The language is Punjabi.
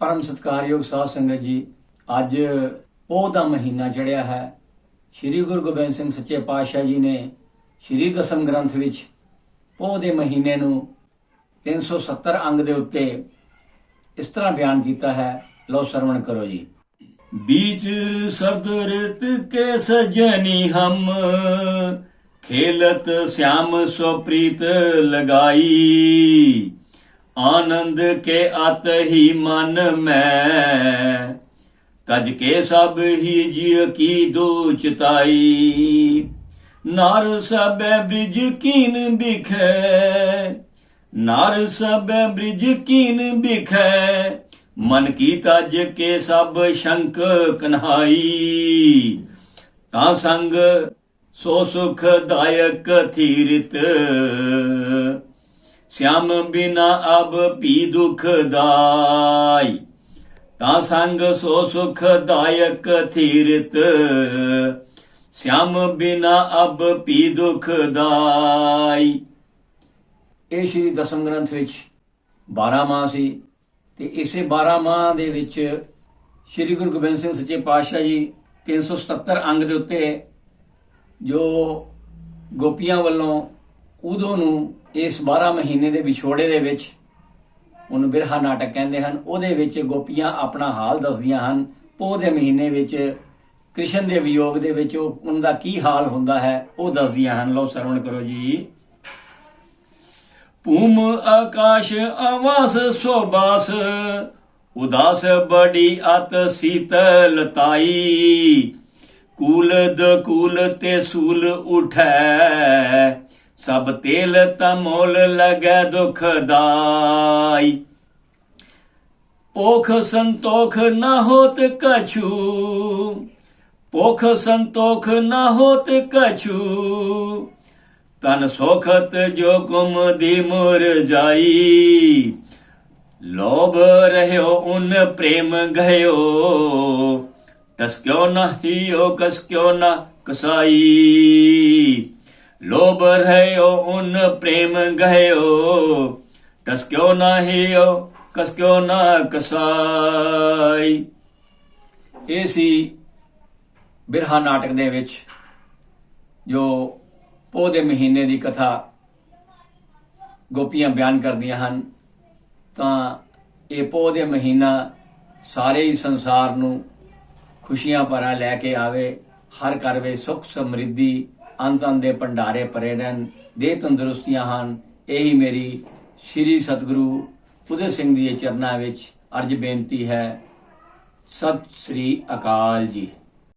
ਪਰਮ ਸਤਿਕਾਰਯੋਗ ਸਾਧ ਸੰਗਤ ਜੀ ਅੱਜ ਪੋਹ ਦਾ ਮਹੀਨਾ ਚੜਿਆ ਹੈ ਸ੍ਰੀ ਗੁਰੂ ਗੋਬਿੰਦ ਸਿੰਘ ਸੱਚੇ ਪਾਤਸ਼ਾਹ ਜੀ ਨੇ ਸ੍ਰੀ ਦਸਮ ਗ੍ਰੰਥ ਵਿੱਚ ਪੋਹ ਦੇ ਮਹੀਨੇ ਨੂੰ 370 ਅੰਗ ਦੇ ਉੱਤੇ ਇਸ ਤਰ੍ਹਾਂ ਬਿਆਨ ਕੀਤਾ ਹੈ ਲਓ ਸਰਵਣ ਕਰੋ ਜੀ बीच शब्द ऋत के सजनी हम खेलत श्याम स्वप्रीत लगाई ਆਨੰਦ ਕੇ ਅਤ ਹੀ ਮਨ ਮੈਂ, ਤਜ ਕੇ ਸਭ ਹੀ ਜਿਉ ਕੀ ਦੂ ਚਿਤਾਈ ਨਰ ਸਭੈ ਬ੍ਰਿਜ ਕੀਨ ਬਿਖੈ, ਨਰ ਸਭੈ ਬ੍ਰਿਜ ਕੀਨ ਬਿਖੈ, ਮਨ ਕੀ ਤਜ ਕੇ ਸਭ ਸ਼ੰਕ ਕਨਹਾਈ। ਤਾਂ ਸੰਗ ਸੋ ਸੁਖ ਦਾਇਕ ਥੀਰਤ ਸਿਆਮ ਬਿਨਾ ਅਬ ਭੀ ਦੁਖ ਦਾਈ, ਤਾ ਸੰਗ ਸੋ ਸੁਖ ਦਾਇਕ ਥੀਰਤ। ਸਿਆਮ ਬਿਨਾ ਅਬ ਭੀ ਦੁਖ ਦਾਈ। ਇਹ ਸ਼੍ਰੀ ਦਸਮ ਗ੍ਰੰਥ ਵਿੱਚ 12 ਮਾਹ ਸੀ ਤੇ ਇਸੇ 12 ਮਾਹ ਦੇ ਵਿੱਚ ਸ਼੍ਰੀ ਗੁਰੂ ਗੋਬਿੰਦ ਸਿੰਘ ਸੱਚੇ ਪਾਤਸ਼ਾਹ ਜੀ 377 ਅੰਗ ਦੇ ਉੱਤੇ ਜੋ ਗੋਪੀਆਂ ਵੱਲੋਂ ਉਦੋਂ ਨੂੰ ਇਸ 12 ਮਹੀਨੇ ਦੇ ਵਿਛੋੜੇ ਦੇ ਵਿੱਚ ਉਹਨੂੰ ਬਿਰਹਾ ਨਾਟਕ ਕਹਿੰਦੇ ਹਨ। ਉਹਦੇ ਵਿੱਚ ਗੋਪੀਆਂ ਆਪਣਾ ਹਾਲ ਦੱਸਦੀਆਂ ਹਨ। ਪੋਹ ਦੇ ਮਹੀਨੇ ਵਿੱਚ ਕ੍ਰਿਸ਼ਨ ਦੇ ਵਿਯੋਗ ਦੇ ਵਿੱਚ ਉਹ ਉਹਨਾਂ ਦਾ ਕੀ ਹਾਲ ਹੁੰਦਾ ਹੈ, ਉਹ ਦੱਸਦੀਆਂ ਹਨ। ਲਓ ਸਰਵਣ ਕਰੋ ਜੀ। ਭੂਮ ਆਕਾਸ਼ ਆਵਾਸ ਸੋਬਾਸ ਉਦਾਸ ਬੜੀ ਅਤ ਸੀਤਲਤਾਈ ਕੂਲਦ ਕੂਲ ਤੇ ਸੂਲ ਉਠੈ ਸਭ ਤੇਲ ਤਮੋਲ ਲਗੈ ਦੁਖਦਾਈ ਪੋਖ ਸੰਤੋਖ ਨਾ ਹੋਤ ਕਛੂ ਪੋਖ ਸੰਤੋਖ ਨਾ ਹੋਤ ਕਛੂ। ਤਨ ਸੋਖਤ ਜੋ ਕੁਮ ਦੀ ਮੁਰ ਜਾਈ, ਲੋਭ ਰਹਿਓ ਉਨ ਪ੍ਰੇਮ ਗਇਓ ਟਸ ਕਿਉ ਨਾ ਹੀਓ ਕਸ ਕਿਉ ਨਾ ਕਸਾਈ। ਲੋਭ ਰਹਿਓ, ਉਨ ਪ੍ਰੇਮ ਗਇਓ ਟਸ ਕਿਉ ਨਾ ਹੀਓ, ਕਸ ਕਿਉ ਇਹ ਸੀ ਬਿਰਹਾ ਨਾਟਕ ਦੇ ਵਿੱਚ, ਜੋ ਪੋਹ ਦੇ ਮਹੀਨੇ ਦੀ ਕਥਾ ਗੋਪੀਆਂ ਬਿਆਨ ਕਰਦੀਆਂ ਹਨ। ਤਾਂ ਇਹ ਪੋਹ ਦੇ ਮਹੀਨਾ ਸਾਰੇ ਹੀ ਸੰਸਾਰ ਨੂੰ ਖੁਸ਼ੀਆਂ ਭਰਾ ਲੈ ਕੇ ਆਵੇ, ਹਰ ਘਰ ਵਿੱਚ ਸੁਖ ਸਮਰਿੱਧੀ ਅੰਤ ਅੰਤ ਦੇ ਭੰਡਾਰੇ ਭਰੇ ਰਹਿਣ, ਦੇ ਤੰਦਰੁਸਤੀਆਂ ਹਨ। ਇਹੀ ਮੇਰੀ ਸ੍ਰੀ ਸਤਿਗੁਰੂ ਉਦੇ ਸਿੰਘ ਦੀ ਚਰਨਾਂ ਵਿੱਚ ਅਰਜ ਬੇਨਤੀ ਹੈ। ਸਤਿ ਸ੍ਰੀ ਅਕਾਲ ਜੀ।